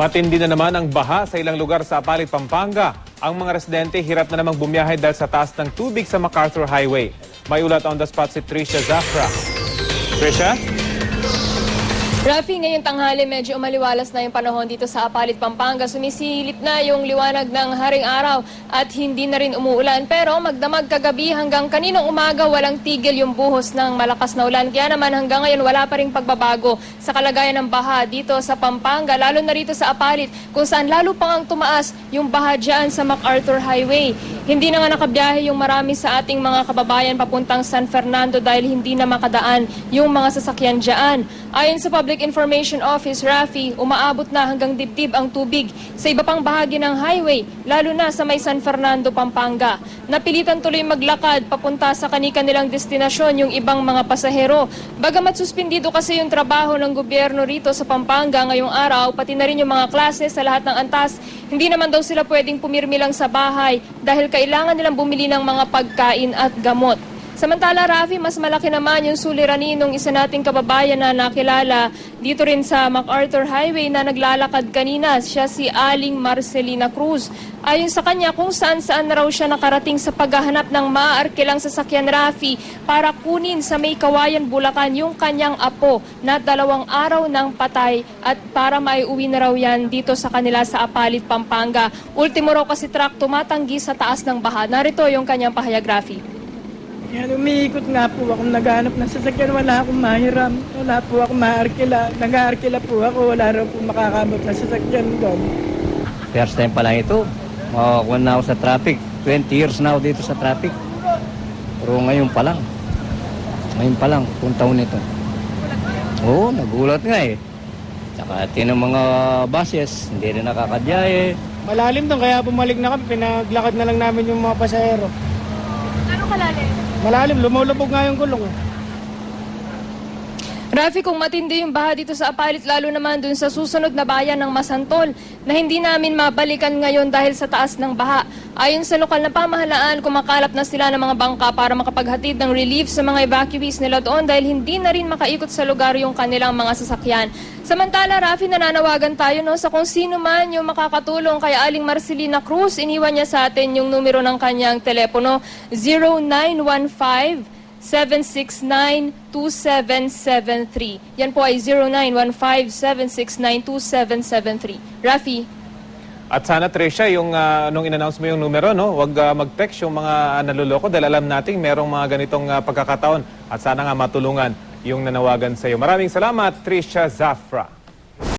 Matindi na naman ang baha sa ilang lugar sa Apalit, Pampanga. Ang mga residente hirap na namang bumiyahe dahil sa taas ng tubig sa MacArthur Highway. May ulat on the spot si Tricia Zafra. Tricia? Rafi, ngayong tanghali medyo umaliwalas na yung panahon dito sa Apalit, Pampanga. Sumisilip na yung liwanag ng haring araw at hindi na rin umuulan. Pero magdamag kagabi hanggang kaninong umaga walang tigil yung buhos ng malakas na ulan. Kaya naman hanggang ngayon wala pa rin pagbabago sa kalagayan ng baha dito sa Pampanga, lalo na rito sa Apalit kung saan lalo pang ang tumaas yung baha dyan sa MacArthur Highway. Hindi na nga nakabiyahe yung marami sa ating mga kababayan papuntang San Fernando dahil hindi na makadaan yung mga sasakyan dyan. Ayon sa Public Information Office, Rafi, umaabot na hanggang dibdib ang tubig sa iba pang bahagi ng highway, lalo na sa may San Fernando, Pampanga. Napilitan tuloy maglakad papunta sa kanika nilang destinasyon yung ibang mga pasahero. Bagamat suspindido kasi yung trabaho ng gobyerno rito sa Pampanga ngayong araw, pati na rin yung mga klase sa lahat ng antas, hindi naman daw sila pwedeng pumirmi lang sa bahay dahil kailangan nilang bumili ng mga pagkain at gamot. Samantala, Rafi, mas malaki naman yung suliranin ng isa nating kababayan na nakilala dito rin sa MacArthur Highway na naglalakad kanina. Siya si Aling Marcelina Cruz. Ayon sa kanya, kung saan-saan na raw siya nakarating sa paghahanap ng maaarkilang sasakyan Rafi para kunin sa may kawayan Bulacan yung kanyang apo na dalawang araw ng patay at para maiuwi na raw yan dito sa kanila sa Apalit, Pampanga. Ultimo raw kasi truck tumatanggi sa taas ng baha. Narito yung kanyang pahayag, Rafi. Yan, umiikot nga po ako, naghanap ng sasakyan, wala akong mahiram, wala po ako maarkila, nag-aarkila po ako, wala raw po makakamot ng sasakyan doon. First time pa lang ito. Makakuha na ako sa traffic. 20 years na ako dito sa traffic. Pero ngayon pa lang. Ngayon pa lang, kung taon nito. Oo, nagulat nga eh. Tsaka tinong mga buses, hindi rin nakakadyaye. Malalim doon, kaya bumalik na kami, pinaglakad na lang namin yung mga pasahero. Ano kalalim? Malalim, lumulubog nga yung gulong. Rafi, kung matindi yung baha dito sa Apalit, lalo naman dun sa susunod na bayan ng Masantol, na hindi namin mabalikan ngayon dahil sa taas ng baha. Ayon sa lokal na pamahalaan, kumakalap na sila ng mga bangka para makapaghatid ng relief sa mga evacuees nila doon dahil hindi na rin makaikot sa lugar yung kanilang mga sasakyan. Samantala, Rafi, nananawagan tayo no, sa kung sino man yung makakatulong kay Aling Marcelina Cruz. Iniwan niya sa atin yung numero ng kanyang telepono, 0915 769-2773. Yan po ay 0915-769-2773. Rafi, At sana Tricia, yung ah, nung in-announce mo yung numero, no, wag ah, mag-text yung mga naluloko dahil alam nating merong mga ganitong ah, pagkakataon at sana nga matulungan yung nanawagan sa iyo. Maraming salamat, Tricia Zafra.